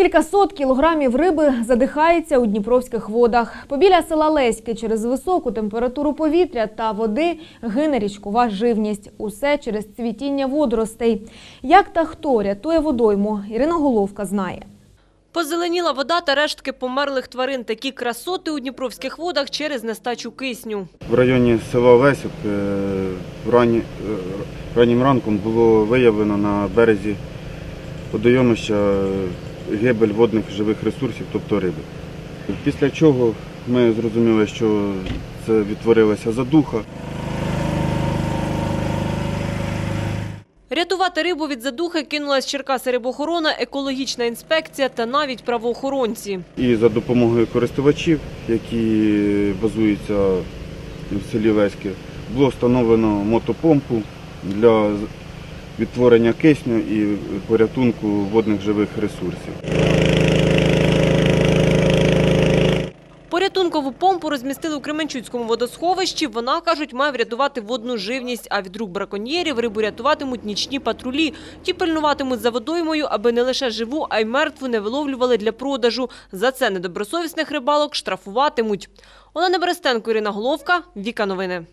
Кількасот кілограмів риби задихається у дніпровських водах. Побіля села Леське через високу температуру повітря та води гине річкова живність. Усе через цвітіння водоростей. Як та хто рятує водойму, Ірина Головка знає. Позеленіла вода та рештки померлих тварин. Такі красоти у дніпровських водах через нестачу кисню. В районі села Лесюк е, врані, е, раннім ранком було виявлено на березі водойомища гибель водних живих ресурсів, тобто риби. Після чого ми зрозуміли, що це відтворилася задуха. Рятувати рибу від задухи кинулась Черкаси рибохорона, екологічна інспекція та навіть правоохоронці. І за допомогою користувачів, які базуються в селі Леське, було встановлено мотопомпу для відтворення кисню і порятунку водних живих ресурсів. Порятункову помпу розмістили у Кременчуцькому водосховищі. Вона, кажуть, має врятувати водну живність, а від рук браконьєрів рибу рятуватимуть нічні патрулі. Ті пильнуватимуть за водоймою, аби не лише живу, а й мертву не виловлювали для продажу. За це недобросовісних рибалок штрафуватимуть. Олена Берестенко, Ірина Головка, Віка Новини.